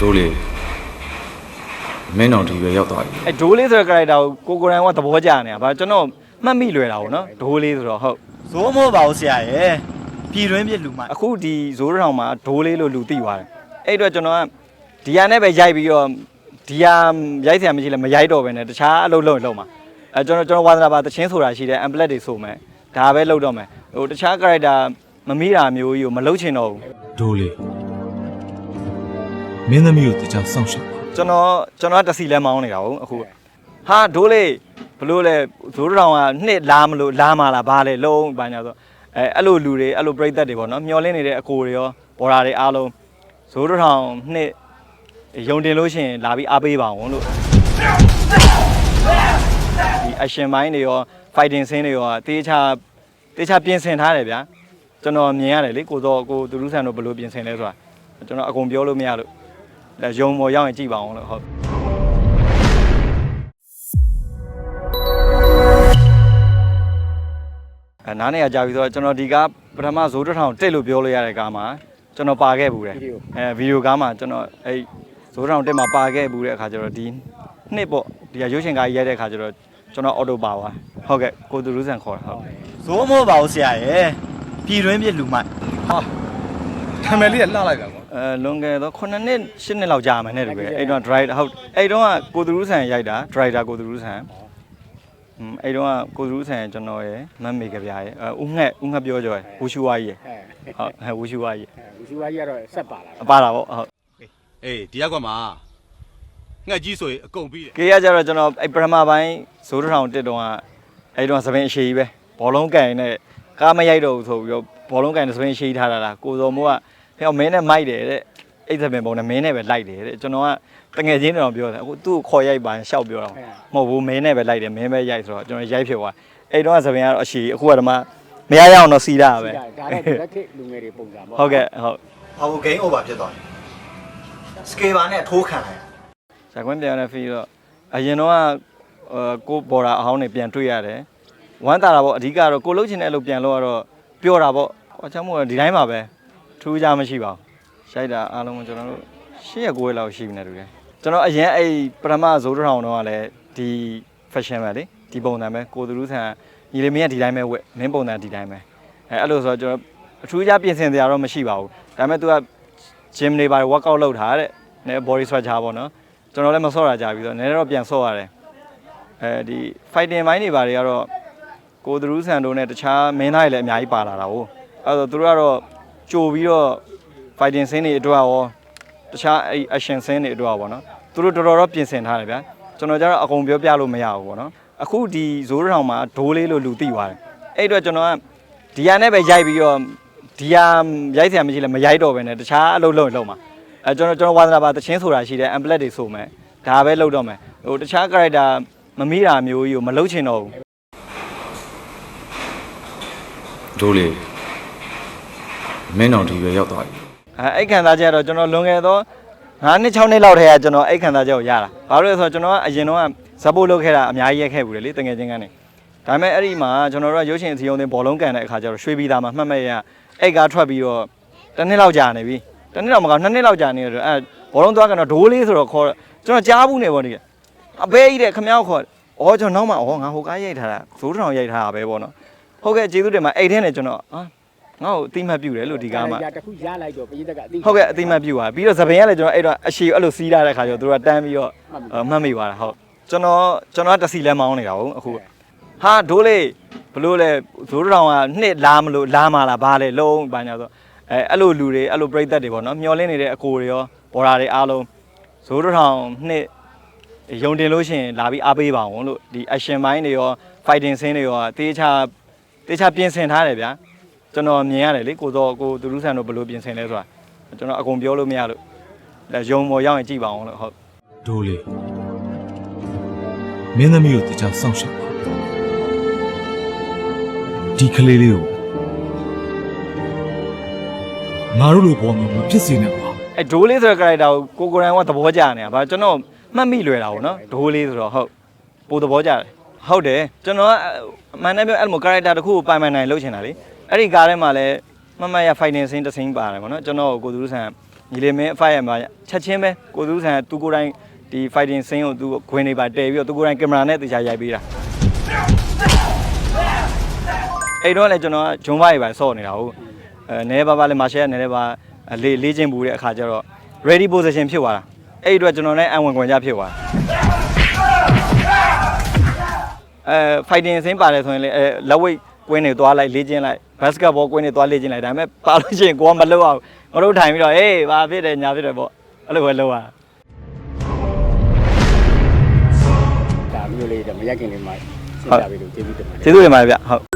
ဒိုးလေးမင်းတော်ဒီပဲရောက်သွားပြီအဲဒိုးလေးဆိုတဲ့ character ကိုကိုကိုရန်ကသဘောကျနေတာဘာကျွန်တော်မှတ်မိလွယ်တာပေါ့နော်ဒိုးလေးဆိုတော့ဟုတ်ဇိုးမို့ပါဘူးဆရာရဲ့ပြည်တွင်းပြလူမိုက်အခုဒီဇိုးထောင်မှာဒိုးလေးလို့လူသိသွားတယ်အဲ့အတွက်ကျွန်တော်ကဒီဟာနဲ့ပဲရိုက်ပြီးတော့ဒီဟာရိုက်ဆရာမရှိလဲမရိုက်တော့ပဲနဲ့တခြားအလုပ်လုပ်ရင်လုပ်မှာအဲကျွန်တော်ကျွန်တော်ဝါသနာပါတချင်းဆိုတာရှိတယ် amplet တွေဆိုမယ်ဒါပဲလုပ်တော့မယ်ဟိုတခြား character မမိတာမျိုးကြီးကိုမလုပ်ချင်တော့ဘူးဒိုးလေး မင်းသမီးကိုတရားစောင့်ရှောက်ပါကျွန်တော်ကျွန်တော်ကတစီလဲမောင်းနေတာဟုတ်အခုဟာဒိုးလေးဘလို့လဲဇိုးထောင်ကနှစ်လားမလို့လားမလားဘာလဲလုံးဘာညာဆိုအဲအဲ့လိုလူတွေအဲ့လိုပြိသက်တွေပေါ့နော်မျောလင်းနေတဲ့အကိုတွေရောဘော်ဒါတွေအားလုံးဇိုးထောင်နှစ်ယုံတင်လို့ရှိရင်လာပြီးအားပေးပါအောင်လို့ဒီ action ပိုင်းတွေရော fighting scene တွေရောတေးချတေးချပြင်ဆင်ထားတယ်ဗျာကျွန်တော်မြင်ရတယ်လေကိုတော့ကိုသူလူဆန်တို့ဘယ်လိုပြင်ဆင်လဲဆိုတာကျွန်တော်အကုန်ပြောလို့မရလို့ ဒါယုံပေါ်ရောက်ရင်ကြည့်ပါအောင်လို့ဟုတ်အဲနားနေရကြပြီဆိုတော့ကျွန်တော်ဒီကားပထမဇိုးတစ်ထောင်တက်လို့ပြောလို့ရတဲ့ကားမှာကျွန်တော်ပါခဲ့ဘူးတယ်အဲဗီဒီယိုကားမှာကျွန်တော်အဲဇိုးတစ်ထောင်တက်မှာပါခဲ့ဘူးတဲ့အခါကျတော့ဒီနှစ်ပေါ့ဒီကရုပ်ရှင်ကားကြီးရိုက်တဲ့အခါကျတော့ကျွန်တော်အော်တိုပါသွားဟုတ်ကဲ့ကိုသူရူးဆန်ခေါ်တာဟုတ်ဇိုးမို့ပါဘူးဆရာရဲ့ပြည်တွင်းပြလူမိုက်ဟာနာမည်လေးကလှလိုက်တာကွာ အဲလွန်ခဲ့တော့9နှစ်10နှစ်လောက်ကြာမယ်နဲ့တူပဲအဲ့တော့ driver ဟုတ်အဲ့တော့ကကိုသူရူးဆန်ရိုက်တာ driver ကိုသူရူးဆန်อืมအဲ့တော့ကကိုသူရူးဆန်ကျွန်တော်ရယ်မတ်မေကဗျာရယ်အဲဦးငှက်ဦးငှက်ပြောကြော်ရယ်ဝူရှူဝါကြီးရယ်အဲဟုတ်ဟဲ့ဝူရှူဝါကြီးရယ်အဲဝီရှူဝါကြီးကတော့ဆက်ပါလာအပါတာပေါ့ဟုတ်အေးဒီရက်ကွက်မှာငှက်ကြီးဆိုရင်အကုန်ပြီးတယ်ကေရကြတော့ကျွန်တော်အဲ့ပထမပိုင်းဇိုးတစ်ထောင်တစ်တုံးကအဲ့တုံးကသပင်အရှိကြီးပဲဘောလုံးကန်နဲ့ကားမရိုက်တော့ဘူးဆိုပြီးတော့ဘောလုံးကန်နဲ့သပင်အရှိကြီးထားတာလားကိုစောမိုးက ဟဲ့မင်းနဲ့မိုက်တယ်တဲ့အဲ့သပင်ပုံနဲ့မင်းနဲ့ပဲလိုက်တယ်တဲ့ကျွန်တော်ကတငယ်ချင်းတော်ပြောတယ်အခုသူ့ကိုခေါ်ရိုက်ပါရှောက်ပြောတာမဟုတ်ဘူးမင်းနဲ့ပဲလိုက်တယ်မင်းပဲရိုက်ဆိုတော့ကျွန်တော်ရိုက်ဖြစ်သွားအဲ့တုံးကသပင်ကတော့အရှိအခုကဓမ္မမရရအောင်တော့စီးတာပဲဒါဒါတော့လက်ခေတ်လူငယ်တွေပုံစံပေါ့ဟုတ်ကဲ့ဟုတ်ဟောဂိမ်းအိုဗာဖြစ်သွားတယ်စကေဘာနဲ့ထိုးခံလိုက်ဇာကွင်းပြန်ရတဲ့ဖီတော့အရင်တော့ကအာကိုဘော်ဒါအဟောင်းတွေပြန်တွေ့ရတယ်ဝမ်းတာတာပေါ့အဓိကတော့ကိုလှုပ်ချင်တဲ့အလုပ်ပြန်လို့ကတော့ပြောတာပေါ့ဟောချမ်းမို့ဒီတိုင်းပါပဲထူး ခြားမရှိပါဘူးရှိုက်တာအားလုံးကကျွန်တော်တို့၈ရက်9ရက်လောက်ရှိပြီနေတူတယ်ကျွန်တော်အရင်အဲ့ပထမဇိုးတစ်ထောင်တော့ကလည်းဒီ fashion ပဲလေဒီပုံစံပဲကိုသူလူဆန်ညီလေးမင်းကဒီတိုင်းပဲဝက်မင်းပုံစံဒီတိုင်းပဲအဲအဲ့လိုဆိုတော့ကျွန်တော်အထူးခြားပြင်ဆင်စရာတော့မရှိပါဘူးဒါပေမဲ့ तू က gym တွေပါ workout လုပ်ထားတဲ့နဲ body structure ပေါ့နော်ကျွန်တော်လည်းမဆော့ရကြပြီဆိုတော့နည်းနည်းတော့ပြန်ဆော့ရတယ်အဲဒီ fighting ဘိုင်းတွေဘာတွေကတော့ကိုသရူးဆန်တို့နဲ့တခြားမင်းသားတွေလည်းအများကြီးပါလာတာဟုတ်အဲဆိုသူတို့ကတော့ ကြိုပြီးတော့ fighting scene တွေအတွက်ရောတခြားအဲ action scene တွေအတွက်ရောပေါ့နော်သူတို့တော်တော်တော့ပြင်ဆင်ထားတယ်ဗျာကျွန်တော်ကျတော့အကုန်ပြောပြလို့မရဘူးပေါ့နော်အခုဒီဇိုးထောင်မှာဒိုးလေးလို့လူသိသွားတယ်အဲ့အတွက်ကျွန်တော်ကဒီဟာနဲ့ပဲရိုက်ပြီးတော့ဒီဟာရိုက်ဆရာမရှိလဲမရိုက်တော့ပဲနဲ့တခြားအလုပ်လုပ်ရင်လုပ်မှာအဲကျွန်တော်ကျွန်တော်ဝါသနာပါတချင်းဆိုတာရှိတယ် amplet တွေဆိုမယ်ဒါပဲလုပ်တော့မယ်ဟိုတခြား character မမိတာမျိုးကြီးကိုမလုပ်ချင်တော့ဘူးဒိုးလေး မင်းတော်ဒီပဲရောက်သွားပြီအဲအဲ့ခံစားချက်ကတော့ကျွန်တော်လွန်ခဲ့တော့9နှစ်6နှစ်လောက်ထဲကကျွန်တော်အဲ့ခံစားချက်ကိုရတာဘာလို့လဲဆိုတော့ကျွန်တော်ကအရင်တော့ဇက်ပို့လုပ်ခဲ့တာအများကြီးရက်ခဲ့ဘူးလေတကယ်ချင်းကနေဒါပေမဲ့အဲ့ဒီမှာကျွန်တော်တို့ကရုပ်ရှင်အစည်းအရုံးတင်ဘောလုံးကန်တဲ့အခါကျတော့ရွှေပြည်သားမှာမှတ်မဲ့ရအဲ့ကားထွက်ပြီးတော့တစ်နှစ်လောက်ကြာနေပြီတစ်နှစ်လောက်မကောနှစ်နှစ်လောက်ကြာနေတော့အဲ့ဘောလုံးသွားကတော့ဒိုးလေးဆိုတော့ခေါ်ကျွန်တော်ကြားဘူးနေပေါ့ဒီအဘေးကြီးတဲ့ခမ ्या ခေါ်အော်ကျွန်တော်နောက်မှအော်ငါဟိုကားရိုက်ထားတာဇိုးထောင်ရိုက်ထားတာပဲပေါ့နော်ဟုတ်ကဲ့ကျေးဇူးတင်ပါအဲ့ထဲနဲ့ကျွန်တော်အာ ငါ့ကိုအတိမတ်ပြုတယ်လို့ဒီကားမှာရတခုရလိုက်တော့ပြည်သက်ကအသိဟုတ်ကဲ့အတိမတ်ပြုပါပြီးတော့သပင်ကလည်းကျွန်တော်အဲ့တော့အရှိအဲ့လိုစီးလာတဲ့ခါကျတော့သူတို့ကတန်းပြီးတော့အဲ့မှတ်မိသွားတာဟုတ်ကျွန်တော်ကျွန်တော်ကတစီလဲမောင်းနေတာဟုတ်အခုဟာဒိုးလေးဘလို့လဲဇိုးတောင်ကနှစ်လားမလို့လားမလားဘာလဲလုံးဘာညာဆိုအဲအဲ့လိုလူတွေအဲ့လိုပြိသက်တွေပေါ့နော်မျောလင်းနေတဲ့အကိုတွေရောဘော်ဒါတွေအားလုံးဇိုးတောင်နှစ်ယုံတင်လို့ရှိရင်လာပြီးအားပေးပါအောင်လို့ဒီ action ပိုင်းတွေရော fighting scene တွေရောတေးချတေးချပြင်ဆင်ထားတယ်ဗျာ ကျွန်တော်မြင်ရတယ်လေကိုတော့ကိုသူလူဆန်တို့ဘယ်လိုပြင်ဆင်လဲဆိုတာကျွန်တော်အကုန်ပြောလို့မရလို့ဒါယုံပေါ်ရောက်ရင်ကြည့်ပါအောင်လို့ဟုတ်ဒိုးလေးမင်းသမီးကိုတရားစောင့်ရှောက်ပါဒီကလေးလေးကိုငါတို့လိုပေါ်မျိုးမဖြစ်စေနဲ့ပါအဲဒိုးလေးဆိုတဲ့ character ကိုကိုကိုရန်ကသဘောကျနေတာဗာကျွန်တော်မှတ်မိလွယ်တာပေါ့နော်ဒိုးလေးဆိုတော့ဟုတ်ပိုသဘောကျတယ်ဟုတ်တယ်ကျွန်တော်ကအမှန်တမ်းပြောအဲ့လို character တစ်ခုကိုပိုင်ပိုင်နိုင်လုပ်ချင်တာလေ အဲ့ဒီကားထဲမှာလည်းမမတ်ရ fighting scene တစ် scene ပါတယ်ပေါ့နော်ကျွန်တော်ကိုကိုသူလူဆန်ညီလေးမင်း fight ရမှာချက်ချင်းပဲကိုသူဆန်သူကိုယ်တိုင်ဒီ fighting scene ကိုသူခွင်နေပါတည်ပြီးတော့သူကိုယ်တိုင်ကင်မရာနဲ့တရားရိုက်ပေးတာအဲ့တော့လည်းကျွန်တော်ကဂျွန်ဘာကြီးပါဆော့နေတာဟုတ်အဲနဲပါပါလေမာရှယ်ကနဲနဲပါလေးလေးချင်းဘူးတဲ့အခါကျတော့ ready position ဖြစ်သွားတာအဲ့ဒီအတွက်ကျွန်တော်လည်းအံဝင်ခွင်ကြဖြစ်သွားအဲ fighting scene ပါတယ်ဆိုရင်လည်းအဲလ က်ဝိတ်ကွင်းနေသွားလိုက်လေ့ကျင့်လိုက် basketball ကွင်းနေသွားလေ့ကျင့်လိုက်ဒါပေမဲ့ပါလို့ရှိရင်ကိုကမလုပ်အောင်ငါတို့ထိုင်ပြီးတော့ဟေးဘာဖြစ်တယ်ညာဖြစ်တယ်ပေါ့အဲ့လိုပဲလုပ်ရတာဒါမျိုးလေးတော့မရက်ခင်လေးမှရှင်းပြပေးလို့ကျေးဇူးတင်ပါတယ်ကျေးဇူးတင်ပါတယ်ဗျဟုတ်